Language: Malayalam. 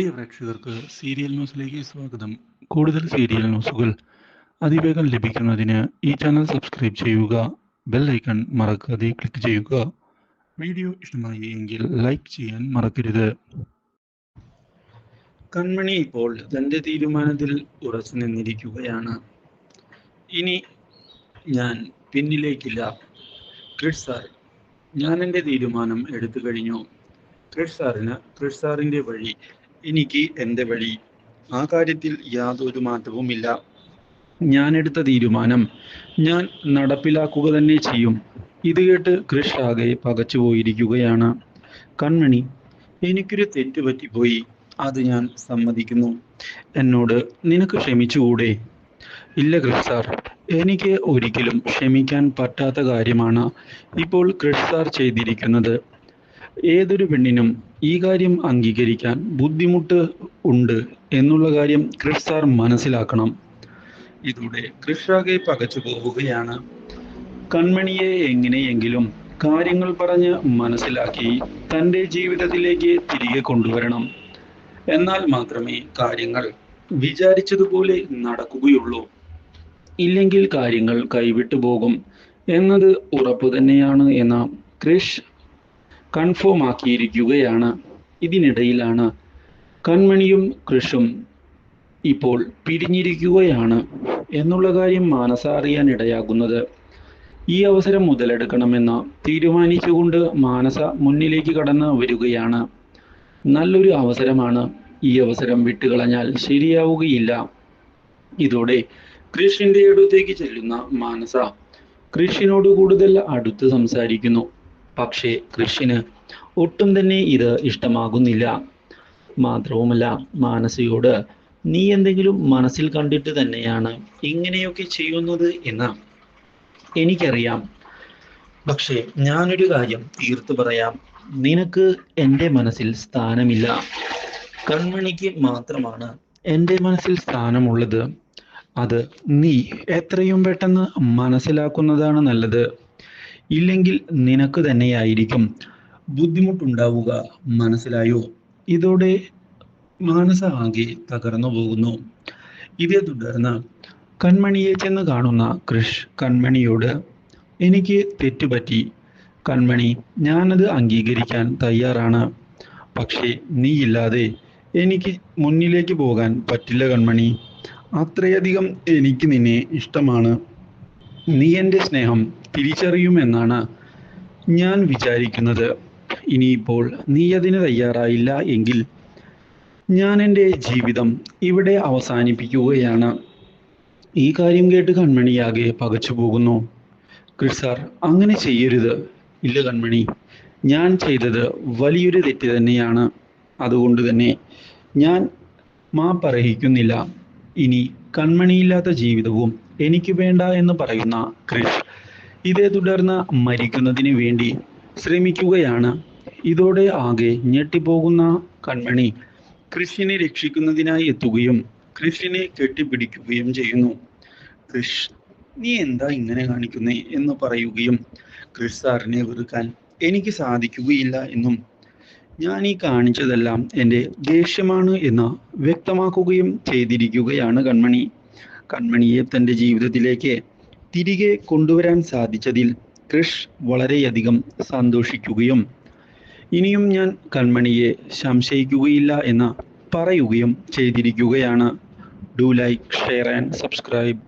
പ്രിയ പ്രേക്ഷകർക്ക് സീരിയൽ ന്യൂസിലേക്ക് സ്വാഗതം. കൂടുതൽ സീരിയൽ ന്യൂസുകൾ അതിവേഗം ലഭിക്കുന്നതിന് ഈ ചാനൽ സബ്സ്ക്രൈബ് ചെയ്യുക ബെൽ ഐക്കൺ മറക്കാതെ ക്ലിക്ക് ചെയ്യുക. വീഡിയോ ഇഷ്ടമായി എങ്കിൽ ലൈക്ക് ചെയ്യാൻ മറക്കരുത്. കൺമണി ഇപ്പോൾ തന്റെ തീരുമാനത്തിൽ ഉറച്ചു നിന്നിരിക്കുകയാണ്. ഇനി ഞാൻ പിന്നിലേക്കില്ല. ക്രിഡ് സാർ ഞാൻ എന്റെ തീരുമാനം എടുത്തു കഴിഞ്ഞു. ക്രിഡ് സാറിന് ക്രിഡ് സാറിന്റെ വഴി എനിക്ക് എന്റെ വഴി ആ കാര്യത്തിൽ യാതൊരു മാറ്റവുമില്ല. ഞാൻ എടുത്ത തീരുമാനം ഞാൻ നടപ്പിലാക്കുക തന്നെ ചെയ്യും. ഇത് കേട്ട് കൃഷ് ആകെ പകച്ചു പോയിരിക്കുകയാണ്. കൺമണി എനിക്കൊരു തെറ്റ് പറ്റിപ്പോയി. അത് ഞാൻ സമ്മതിക്കുന്നു. എന്നോട് നിനക്ക് ക്ഷമിച്ചുകൂടെ? ഇല്ല കൃഷ് സാർ എനിക്ക് ഒരിക്കലും ക്ഷമിക്കാൻ പറ്റാത്ത കാര്യമാണ് ഇപ്പോൾ കൃഷ് സാർ ചെയ്തിരിക്കുന്നത്. ഏതൊരു പെണ്ണിനും ഈ കാര്യം അംഗീകരിക്കാൻ ബുദ്ധിമുട്ട് ഉണ്ട് എന്നുള്ള കാര്യം കൃഷ് സാർ മനസ്സിലാക്കണം. ഇതോടെ കൃഷാകെ പകച്ചു പോവുകയാണ്. കൺമണിയെ എങ്ങനെയെങ്കിലും കാര്യങ്ങൾ പറഞ്ഞ് മനസ്സിലാക്കി തന്റെ ജീവിതത്തിലേക്ക് തിരികെ കൊണ്ടുവരണം. എന്നാൽ മാത്രമേ കാര്യങ്ങൾ വിചാരിച്ചതുപോലെ നടക്കുകയുള്ളൂ. ഇല്ലെങ്കിൽ കാര്യങ്ങൾ കൈവിട്ടു പോകും. എന്നത് ഉറപ്പു തന്നെയാണ് എന്ന ക്രിഷ് കൺഫേം ആക്കിയിരിക്കുകയാണ് ഇതിനിടയിലാണ് കൺമണിയും കൃഷും ഇപ്പോൾ പിരിഞ്ഞിരിക്കുകയാണ് എന്നുള്ള കാര്യം മാനസ അറിയാൻ ഇടയാകുന്നത് ഈ അവസരം മുതലെടുക്കണമെന്ന് തീരുമാനിച്ചുകൊണ്ട് മാനസ മുന്നിലേക്ക് കടന്ന് വരികയാണ്. നല്ലൊരു അവസരമാണ് ഈ അവസരം വിട്ടുകളഞ്ഞാൽ ശരിയാവുകയില്ല. ഇതോടെ കൃഷിന്റെ അടുത്തേക്ക് ചെല്ലുന്ന മാനസ കൃഷിനോട് കൂടുതൽ അടുത്ത് സംസാരിക്കുന്നു. പക്ഷേ കൃഷിന് ഒട്ടും തന്നെ ഇത് ഇഷ്ടമാകുന്നില്ല. മാത്രവുമല്ല മാനസയോട് നീ എന്തെങ്കിലും മനസ്സിൽ കണ്ടിട്ട് തന്നെയാണ് ഇങ്ങനെയൊക്കെ ചെയ്യുന്നത് എന്ന് എനിക്കറിയാം. പക്ഷേ ഞാനൊരു കാര്യം തീർത്തു പറയാം. നിനക്ക് എന്റെ മനസ്സിൽ സ്ഥാനമില്ല. കൺമണിക്ക് മാത്രമാണ് എന്റെ മനസ്സിൽ സ്ഥാനമുള്ളത്. അത് നീ എത്രയും പെട്ടെന്ന് മനസ്സിലാക്കുന്നതാണ് നല്ലത്. ഇല്ലെങ്കിൽ നിനക്ക് തന്നെയായിരിക്കും ബുദ്ധിമുട്ടുണ്ടാവുക മനസ്സിലായോ? ഇതോടെ മാനസ ആകെ തകർന്നു പോകുന്നു. ഇതേ തുടർന്ന് കൺമണിയെ ചെന്ന് കാണുന്ന കൃഷ് കൺമണിയോട് എനിക്ക് തെറ്റുപറ്റി. കൺമണി ഞാനത് അംഗീകരിക്കാൻ തയ്യാറാണ്. പക്ഷേ നീയില്ലാതെ എനിക്ക് മുന്നിലേക്ക് പോകാൻ പറ്റില്ല കൺമണി. അത്രയധികം എനിക്ക് നിന്നെ ഇഷ്ടമാണ്. നീ എന്റെ സ്നേഹം തിരിച്ചറിയുമെന്നാണ് ഞാൻ വിചാരിക്കുന്നത്. ഇനിയിപ്പോൾ നീ അതിന് തയ്യാറായില്ല എങ്കിൽ ഞാൻ എന്റെ ജീവിതം ഇവിടെ അവസാനിപ്പിക്കുകയാണ്. ഈ കാര്യം കേട്ട് കൺമണിയാകെ പകച്ചു പോകുന്നു. സാർ അങ്ങനെ ചെയ്യരുത്. ഇല്ല കൺമണി ഞാൻ ചെയ്തത് വലിയൊരു തെറ്റ് തന്നെയാണ്. അതുകൊണ്ട് തന്നെ ഞാൻ മാപ്പർഹിക്കുന്നില്ല ഇനി കൺമണിയില്ലാത്ത ജീവിതവും എനിക്ക് വേണ്ട എന്ന് പറയുന്ന ക്രിഷ് ഇതേ തുടർന്ന് മരിക്കുന്നതിന് വേണ്ടി ശ്രമിക്കുകയാണ്. ഇതോടെ ആകെ ഞെട്ടിപ്പോകുന്ന കൺമണി കൃഷിനെ രക്ഷിക്കുന്നതിനായി എത്തുകയും കൃഷിനെ കെട്ടിപ്പിടിക്കുകയും ചെയ്യുന്നു. കൃഷ് നീ എന്താ ഇങ്ങനെ കാണിക്കുന്നേ? എന്ന് പറയുകയും കൃഷ് സാറിനെ വെറുക്കാൻ എനിക്ക് സാധിക്കുകയില്ല എന്നും ഞാൻ ഈ കാണിച്ചതെല്ലാം എന്റെ ദേഷ്യമാണ് എന്ന് വ്യക്തമാക്കുകയും ചെയ്തിരിക്കുകയാണ് കൺമണി. കൺമണിയെ തന്റെ ജീവിതത്തിലേക്ക് തിരികെ കൊണ്ടുവരാൻ സാധിച്ചതിൽ കൃഷ് വളരെയധികം സന്തോഷിക്കുകയും ഇനിയും ഞാൻ കൺമണിയെ സംശയിക്കുകയില്ല എന്ന് പറയുകയും ചെയ്തിരിക്കുകയാണ്. Do like share and subscribe